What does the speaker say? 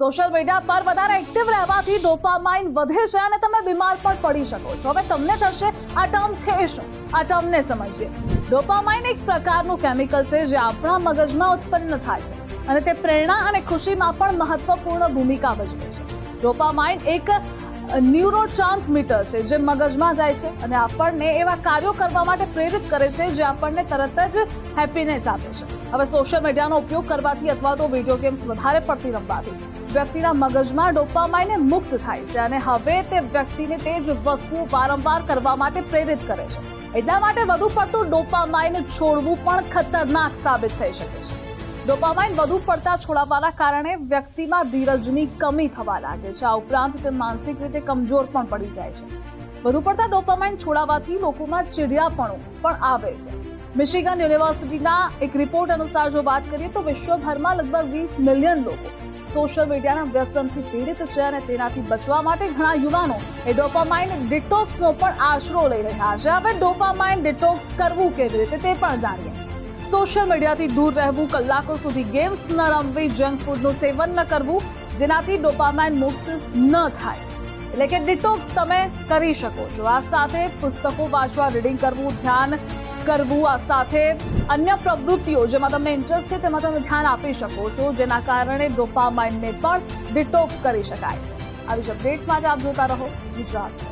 Social media પર વધારે active રહેવાથી ડોપામાઇન વધે છે અને તમે બીમાર પણ પડી શકો છો. હવે તમને થશે આ ટર્મ છે શું? આ ટર્મને સમજીએ. ડોપામાઇન એક પ્રકારનું કેમિકલ છે જે આપણા મગજમાં ઉત્પન્ન થાય છે અને તે પ્રેરણા અને ખુશીમાં પણ મહત્વપૂર્ણ ભૂમિકા ભજવે છે. ડોપામાઇન એક ન્યુરો ટ્રાન્સમીટર છે, જે મગજમાં જાય છે અને આપણને એવા કાર્યો કરવા માટે પ્રેરિત કરે છે જે આપણને તરત જ હેપીનેસ આપે છે. હવે સોશિયલ મીડિયાનો ઉપયોગ કરવાથી અથવા તો વીડિયો ગેમ્સ વધારે પડતી રમવાથી વ્યક્તિના મગજમાં ડોપામાઈને મુક્ત થાય છે અને હવે તે વ્યક્તિને તે જ વસ્તુ વારંવાર કરવા માટે પ્રેરિત કરે છે. એટલા માટે વધુ પડતું ડોપામાઇન છોડવું પણ ખતરનાક સાબિત થઈ શકે છે. ડોપામાઇન વધુ પડતા છોડાવવાના કારણે વ્યક્તિમાં ધીરજની કમી થવા લાગે છે. આ ઉપરાંત તે માનસિક રીતે કમજોર પણ પડી જાય છે. વધુ પડતા ડોપામાઇન છોડાવવાથી લોકોમાં ચીડિયાપણું પણ આવે છે. મિશિગન યુનિવર્સિટીના એક રિપોર્ટ અનુસાર જો વાત કરીએ તો વિશ્વભરમાં લગભગ વીસ મિલિયન લોકો સોશિયલ મીડિયાના વ્યસનથી પીડિત છે અને તેનાથી બચવા માટે ઘણા યુવાનો એ ડોપામાઇન ડિટોક્સનો પણ આશરો લઈ રહ્યા છે. હવે ડોપામાઇન ડિટોક્સ કરવું કેવી રીતે તે પણ જાણીએ. સોશિયલ મીડિયાથી દૂર રહેવું, કલાકો સુધી ગેમ્સ ન રમવી, જંક ફૂડનું સેવન ન કરવું, જેનાથી ડોપામાઇન મુક્ત ન થાય. એટલે કે ડિટોક્સ તમે કરી શકો છો. આ સાથે પુસ્તકો વાંચવા રીડિંગ કરવું, ધ્યાન કરવું, આ સાથે અન્ય પ્રવૃત્તિઓ જેમાં તમને ઇન્ટરેસ્ટ છે તેમાં તમે ધ્યાન આપી શકો છો, જેના કારણે ડોપામાઇનને પણ ડિટોક્સ કરી શકાય છે. આવી જ અપડેટ્સ માટે આપ જોતા રહો ગુજરાત.